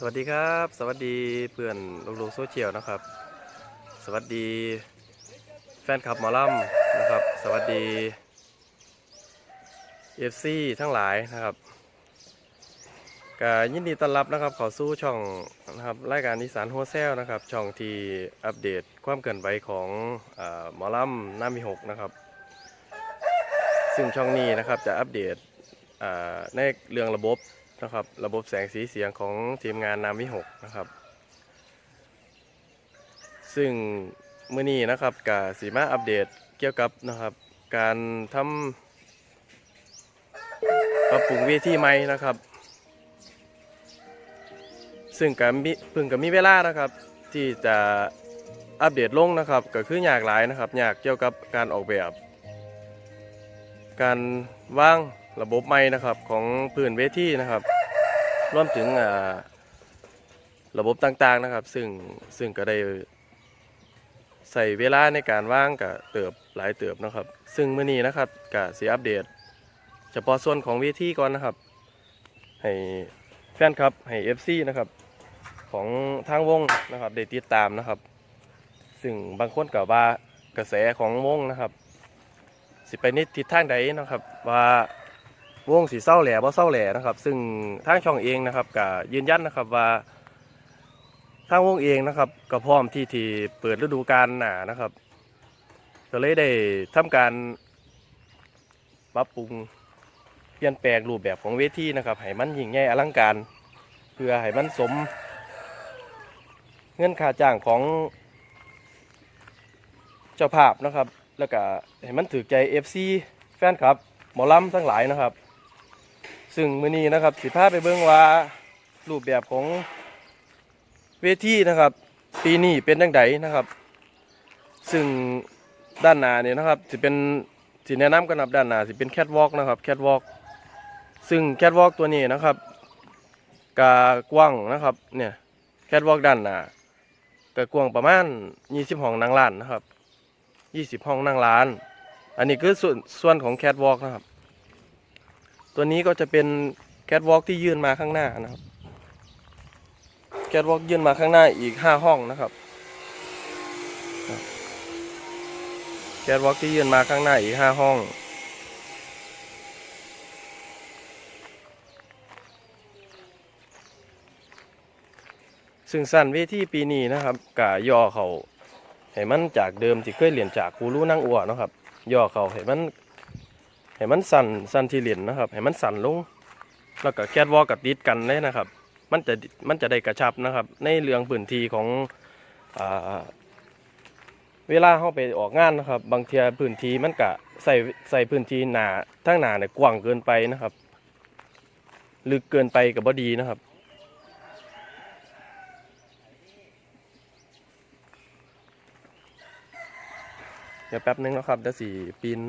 สวัสดีครับ สวัสดีเพื่อนลูกๆโซเชียลนะครับ สวัสดีแฟนคลับหมอลำนะครับ สวัสดีเอฟซีทั้งหลายนะครับก็ยินดีต้อนรับนะครับเขอสู้ช่องนะครับรายการอีสานโฮเซลนะครับ ช่องที่อัปเดตความเกินไหวของอหมอลำน้ามีหกนะครับ ซึ่งช่องนี้นะครับจะอัปเดตในเรื่องระบบ นะครับ ระบบแสงสีเสียงของทีมงานนามวิหกนะครับ ซึ่งมื่อนี้นะครับกับสีมาอัปเดตเกี่ยวกับนะครับ การทำปรับปรุงเวทีใหม่นะครับ ซึ่งกับมีเพิ่งกับมีเวลานะครับ ที่จะอัปเดตลงนะครับ ก็คืออยากหลายนะครับอยากเกี่ยวกับการออกแบบ การวาง ระบบไม้นะครับของพื้นเวทีนะครับรวมถึงระบบต่างๆนะครับ ซึ่งซึ่งก็ได้ใส่เวลาในการว่างกับเติบหลายเติบนะครับ ซึ่งเมื่อนี้นะครับกับสีอัปเดต เฉพาะส่วนของเวทีก่อนนะครับ ให้แฟนครับให้ FC นะครับของทางวงนะครับได้ติดตามนะครับ ซึ่งบางคนกับว่ากระแสของวงนะครับ สิไปในทิศทางใดนะครับว่า วงสีเศร้าแหล่บ่เศร้าแหล่นะครับ ซึ่งทางช่องเองนะครับก็ยืนยันนะครับว่าทางวงเองนะครับก็พร้อมที่ที่เปิดฤดูกาลหนานะครับ ก็เลยได้ทำการปรับปรุงเปลี่ยนแปลงรูปแบบของเวทีนะครับให้มันยิ่งใหญ่อลังการ เพื่อให้มันสม เงินค่าจ้างของเจ้าภาพนะครับ แล้วก็ให้มันถือใจ FC แฟนครับ หมอลำทั้งหลายนะครับ ซึ่งมื้อนี้นะครับสิพาไปเบิ่งว่ารูปแบบของเวทีนะครับ ปีนี้เป็นจังไดนะครับ ซึ่งด้านหน้าเนี่ยนะครับสิเป็นสิแนะนำกันครับด้านหน้าสิเป็นแคทวอล์กนะครับแคทวอล์กซึ่งแคทวอล์กตัวนี้นะครับกากว้างนะครับเนี่ยแคทวอล์กด้านหน้ากกว้างประมาณ20ห้องนั่งร้านนะครับ20ห้องนั่งร้าน อันนี้คือส่วนส่วนของแคทวอล์กนะครับ ตัวนี้ก็จะเป็นแคทวอล์กที่ยื่นมาข้างหน้านะครับแคทวอล์กยื่นมาข้างหน้าอีก5ห้องนะครับแคทวอล์กที่ยื่นมาข้างหน้าอีก5ห้อง ซึ่งสั้นเวทีปีนี้นะครับกะย่อเขาให้มันจากเดิมที่เคยเรียนจากคูรู้นั่งอัวเนาะครับย่อเขาให้มัน ให้มันสั่นสั่นที่เหรียญนะครับให้มันสั่นลง แล้วก็แคทวอลกับติดกันเลยนะครับ มันจะมันจะได้กระชับนะครับ ในเรื่องพื้นที่ของอเวลาเข้าไปออกงานนะครับ บางทีพื้นที่มันกะใส่ใส่พื้นที่หนาทั้งหนาเนี่ยกว้างเกินไปนะครับ ลึกเกินไปกับบดีนะครับเดี๋ยวแป๊บนึงนะครับเดี๋ยวสีปีน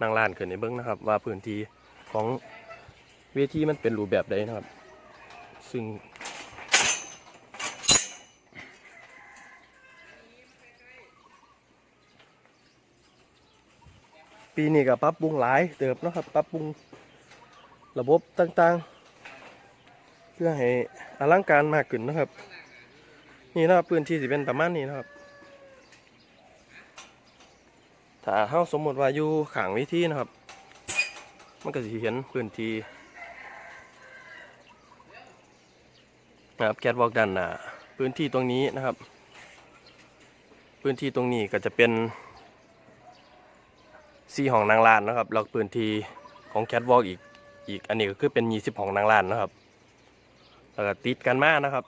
นางลานขึ้นในเบิ้องนะครับ ว่าพื้นที่ของเวทีมันเป็นรูปแบบใดนะครับ ซึ่งปีนี้ก็ปรับปรุงหลายเติบนะครับปรับปรุงระบบต่างๆ เพื่อให้อลังการมากขึ้นนะครับ นี่นะครับพื้นที่สิเป็นประมาณนี้นะครับ ถ้าเฮาสมมติว่าอยู่ขางวิธีนะครับ มันก็สิเห็นพื้นที่นะครับแคทวอล์กด้านหน้าพื้นที่ตรงนี้นะครับ พื้นที่ตรงนี้ก็จะเป็นสี่ห้องนางลานนะครับแล้วพื้นที่ของแคทวอล์กอีกอีกอันนี้ก็คือเป็นยี่สิบห้องนางลานนะครับแล้วก็ติดกันมานะครับ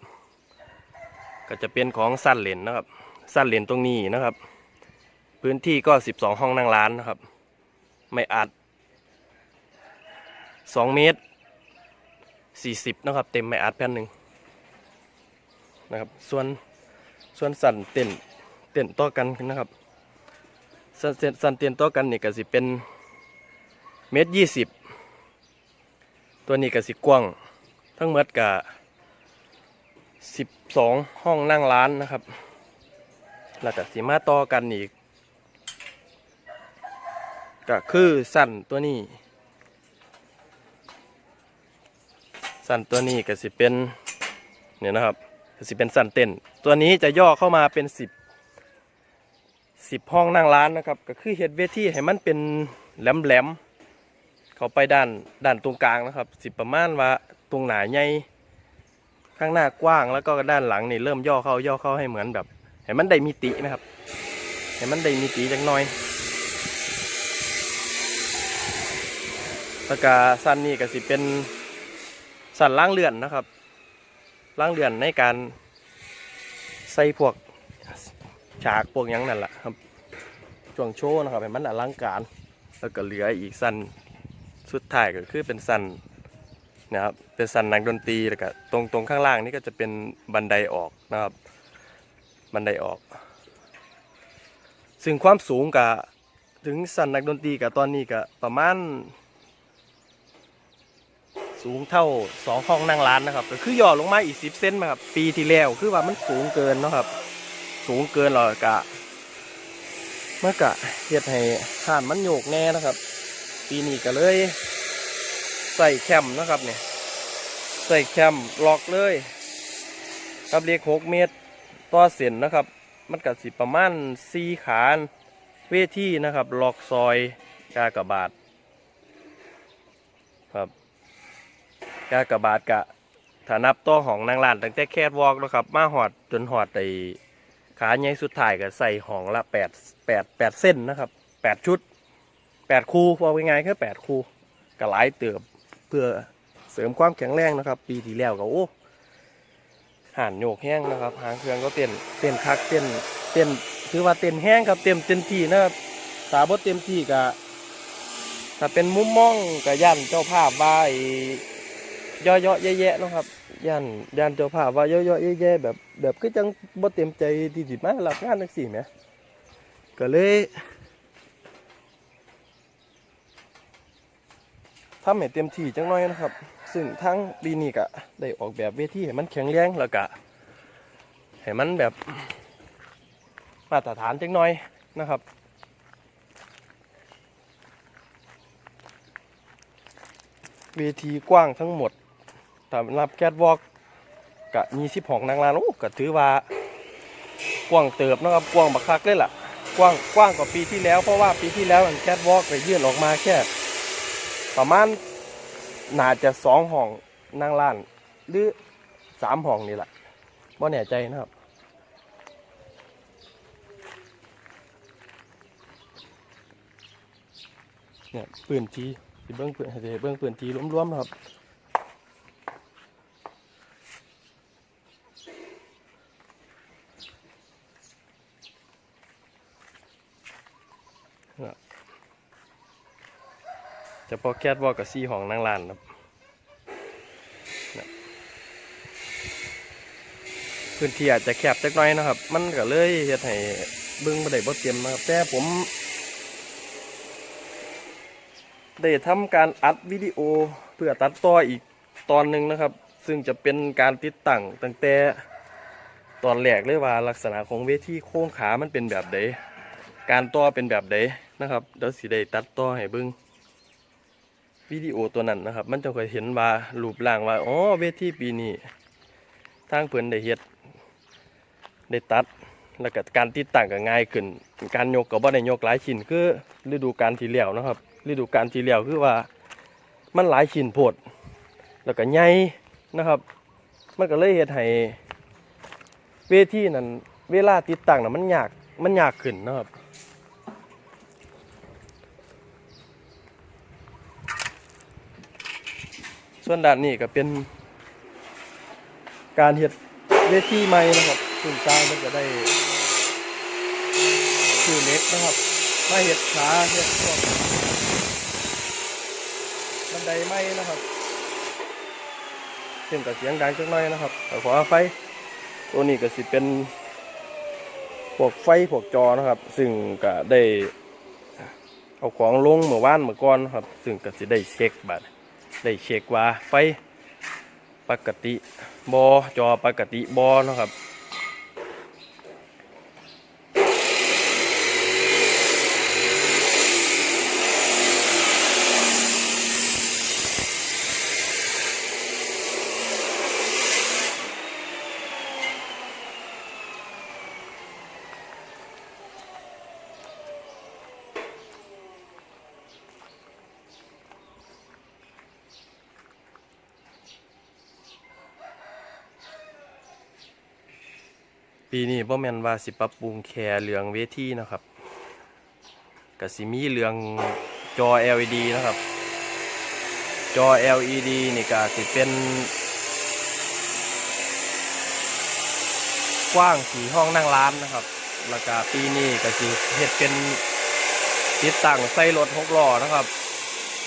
ก็จะเป็นของสั้นเลนนะครับสั้นเลนตรงนี้นะครับ พื้นที่ก็ 12 ห้องนั่งร้านนะครับ ไม่อัด 2 เมตร 40 นะครับ เต็มไม่อัดแผ่นหนึ่งนะครับ ส่วนส่วนสันเต้นเต้นต่อกันนะครับ สันเต้นสันเต้นต่อกันนี่ก็สิเป็นเมตรยี่สิบตัวนี้ก็สิกว้าง ทั้งหมดก็12ห้องนั่งร้านนะครับ แล้วก็สิมาต่อกันอีก ก็คือสั่นตัวนี้ สั่นตัวนี้ก็สิเป็นเนี่ยนะครับก็สิเป็นสันเต้น ตัวนี้จะย่อเข้ามาเป็นสิบสิบห้องนั่งร้านนะครับ ก็คือเฮ็ดเวทีให้มันเป็นแหลมๆเขาไปด้านด้านตรงกลางนะครับ สิประมาณว่าตรงหนาใหญ่ข้างหน้ากว้างแล้วก็ด้านหลังนี่เริ่มย่อเข้าย่อเข้าให้เหมือนแบบให้มันได้มิตินะครับให้มันได้มิติจักหน่อย แล้วก็สั้นนี่ก็สิเป็นสั้นล่างเลื่อนนะครับล่างเลื่อนในการใส่พวกฉากพวกยังนั่นแหละครับช่วงโชว์นะครับให้มันอลังการ แล้วก็เหลืออีกสั้นสุดท้ายก็คือเป็นสั้นนะครับเป็นสั้นนักดนตรีแล้วก็ตรงตรงข้างล่างนี่ก็จะเป็นบันไดออกนะครับ บันไดออก ซึ่งความสูงกับถึงสั้นนักดนตรีกับตอนนี้ก็ประมาณ สูงเท่าสองห้องนั่งร้านนะครับก็คือย่อลงมาอีกสิบเซนนะครับ ปีที่แล้วคือว่ามันสูงเกินนะครับ สูงเกินหรอกะเมื่อกะเฮ็ดให้ห่านมันโยกแน่นะครับ ปีนี้ก็เลยใส่แคมนะครับเนี่ยใส่แคมล็อกเลยกับเรียกหกเมตรต่อเส้นนะครับ มันก็สิประมาณสี่ขานเวทีนะครับล็อกซอยกากระบาทครับ กากบาทกะถ้านับต่อของนางลานตั้งแต่แคทวอล์กนะครับ มาหอดจนหอดไอขาใหญ่สุดท้ายก็ใส่ห้องละแปดแปดแปดเส้นนะครับแปดชุดแปดคู่ว่าง่ายๆแค่แปดคู่ก็หลายเติบเพื่อเสริมความแข็งแรงนะครับ ปีที่แล้วก็โอ้ห่านโยกแห้งนะครับหางเครื่องก็เต้นเต้นคักเต้นเต้นถือว่าเต้นแห้งครับเต็มเต็มที่นะครับสาบดเต็มที่กะถ้าเป็นมุมมองกับย่านเจ้าภาพว่าไอ ย่อยๆแย่ๆเนาะครับย่านย่านเจ้าภาพว่าย่อยๆแย่ๆแบบแบบก็จังบ่เต็มใจที่สิมารับงานจังซี่แหมก็เลยทำให้เต็มที่จังน้อยนะครับ ซึ่งทั้งปีนี้ก็ได้ออกแบบเวทีให้มันแข็งแรงแล้วก็ให้มันแบบมาตรฐานจังน้อยนะครับเวทีกว้างทั้งหมด ถ้านับแคทวอล์กกะมีสิบหองนางลานโอ้ก็ถือว่ากว้างเติบนะครับกว้างบักคักเลยล่ะกว้างกว้างกว่าปีที่แล้วเพราะว่าปีที่แล้วอันแคทวอล์กไปยื่นออกมาแค่ ประมาณน่าจะสองห้องนางลานหรือสามห้องนี่แหละว่าแน่ใจนะครับเนี่ยปืนทีเบิ้องปืนเบิ้องปืนทีรวมๆนะครับ จะพอแคทวอลกับซี่ของนางลานครับพื้นที่อาจจะแคบจักน้อยนะครับ มันก็เลยเฮ็ดให้เบิ่งบ่ได้บ่เตรียมนะครับแต่ผมได้ทำการอัดวิดีโอเพื่อตัดต่ออีกตอนหนึ่งนะครับ ซึ่งจะเป็นการติดตั้งตั้งแต่ตอนแรกเลยว่าลักษณะของเวทีโค้งขามันเป็นแบบใดการต่อเป็นแบบใดนะครับเดี๋ยวสิได้ตัดต่อให้เบิ่ง วิดีโอตัวนั้นนะครับ มันจะเคยเห็นว่ารูปร่างว่าอ๋อเวทีปีนี้ทางเพิ่นได้เฮ็ดได้ตัดแล้วก็การติดตั้งก็ง่ายขึ้น การยกก็บ่ได้ยกหลายชิ้นคือฤดูกาลที่แล้วนะครับ ฤดูกาลที่แล้วคือว่ามันหลายชิ้นโพด แล้วก็ใหญ่นะครับ มันก็เลยเฮ็ดให้เวทีนั้นเวลาติดตั้งน่ะมันยากมันยากขึ้นนะครับ ส่วนด้านนี้ก็เป็น การเฮ็ดเวทีใหม่นะครับคุณสร้างมันจะได้คือเล็กนะครับไมาเฮ็ดขาเฮ็ดพวกบันไดไม้นะครับซึ่งกับเสียงดังจักหน่อยนะครับแต่ขอไฟตัวนี้ก็สิเป็นพวกไฟพวกจอนะครับ ซึ่งก็ได้เอาของลงเมื่อวานเมื่อก่อนนะครับ ซึ่งก็สิได้เช็คบัด ได้เช็คว่าไฟปกติบอจอปกติบอนาะครับ ปีนี้บ่แมนว่าสิปรับปรุงแค่เรื่องเวทีนะครับก็สิมีเรื่องจอ LED นะครับ จอ LED นี่ก็สิเป็น กว้างสีห้องนั่งร้านนะครับ แล้วก็ปีนี้ก็สิเฮ็ดเป็นติดตั้งใส่รถหกล้อนะครับ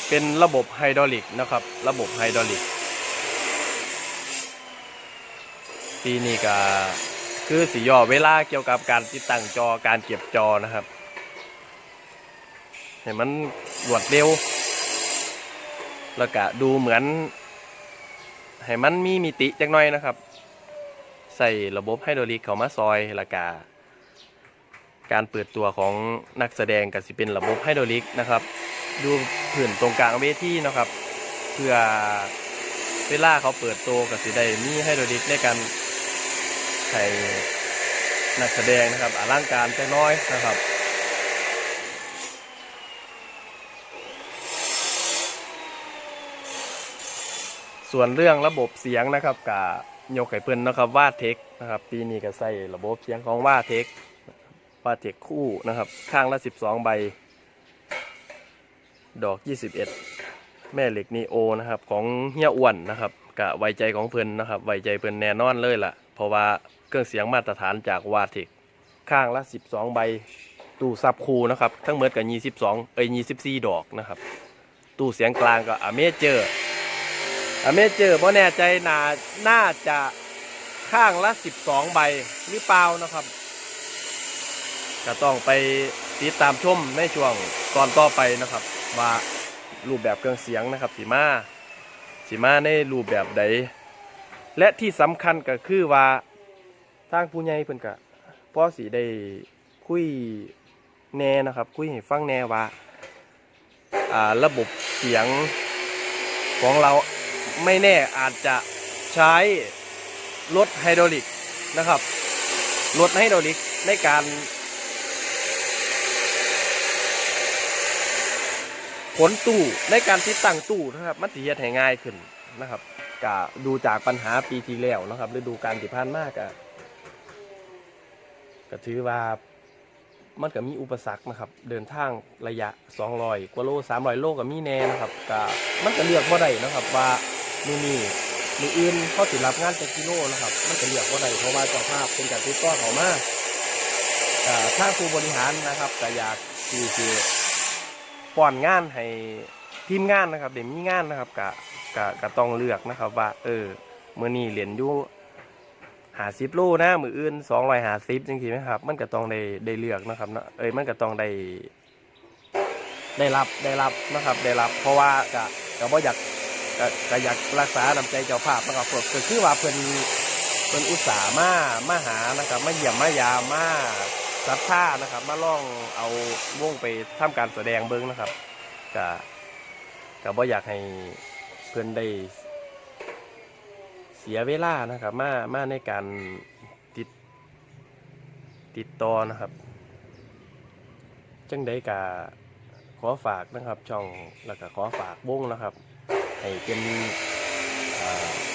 เป็นระบบไฮดรอลิกนะครับ ระบบไฮดรอลิก ปีนี้ก็ คือสีย่อเวลาเกี่ยวกับการติดตั้งจอการเก็บจอนะครับ ให้มันรวดเร็ว แล้วก็ดูเหมือน ให้มันมีมิติจักหน่อยนะครับ ใส่ระบบไฮดรอลิกเข้ามาซอยแล้วก็การเปิดตัวของนักแสดงก็สิเป็นระบบไฮดรอลิกนะครับ ดูผื่นตรงกลางเวทีนะครับ เพื่อเวลาเขาเปิดตัวก็สิได้มีไฮดรอลิกในการ ใส่นักแสดงนะครับอลังการจักหน้อยนะครับส่วนเรื่องระบบเสียงนะครับกับยกไข่เพิ่นนะครับว่าเทคนะครับปีนี้ก็ใส่ระบบเสียงของว่าเทคว่าเทคคู่นะครับ ข้างละ 12 ใบ ดอก 21 แม่เหล็กนีโอนะครับของเฮียอ้วนนะครับกะไวใจของเพิ่นนะครับไวใจเพิ่นแน่นอนเลยล่ะ เพราะว่าเครื่องเสียงมาตรฐานจากวาเทคข้างละ 12 ใบ ตู้ซับคูนะครับ ทั้งหมดกับ22เอ้ย24ดอกนะครับ ตู้เสียงกลางก็อเมเจอร์อเมเจอร์เพราะแน่ใจน่าน่าจะข้างละ 12 ใบหรือเปล่านะครับก็ต้องไปติดตามชมในช่วงตอนต่อไปนะครับ ว่ารูปแบบเครื่องเสียงนะครับสีมาสีมาในรูปแบบใด และที่สำคัญก็คือว่าทางผู้ใหญ่เพิ่นก็พอสีได้คุยแน่นะครับคุยให้ฟังแน่ว่าอ่าระบบเสียงของเราไม่แน่อาจจะใช้รถไฮดรอลิกนะครับรถไฮดรอลิกในการขนตู้ในการติดตั้งตู้นะครับมันสิเฮ็ดให้ง่ายขึ้นนะครับ ก็ดูจากปัญหาปีที่แล้วนะครับฤดูกาลที่ผ่านมากะก็ถือว่ามันก็มีอุปสรรคนะครับ เดินทางระยะ 200กว่าโล300 โลก็มีแน่นะครับก็มันก็เลือกบ่ได้นะครับว่านี่นี่มืออื่นเขาสิรับงานจากกิโลนะครับ มันจะเรียกว่าใดเพราะว่าเจ้าภาพเป็นการติดต่อเขามาถ้าผู้บริหารนะครับก็อยากที่จะป้อนงานให้ทีมงานนะครับเดี๋ยวมีงานนะครับกะ กะกะต้องเลือกนะครับว่า เออมื่อนี้เหรียญยู่หาสิบโลนะมืออื่นสองร้อยหาสิบจริงๆไหมครับ มันก็ต้องได้ได้เลือกนะครับเนาะเอ้ยมันก็ต้องได้ได้รับได้รับนะครับได้รับ เพราะว่ากะกะบ่อยากก็ก็อยากรักษาน้ำใจเจ้าภาพนะครับก็คือว่าเพิ่นเพิ่นอุตส่าห์มามาหานะครับมาเยี่ยมมายามมาศรัทธานะครับ มาล่องเอาวงไปทำการแสดงเบิ้งนะครับก็ก็บ่อยากให้ เพื่อนได้เสียเวลานะครับ มามาในการติดติดต่อนะครับ จังได้กาขอฝากนะครับ ช่องแล้วก็ขอฝากวงนะครับ ให้เป็นอ่า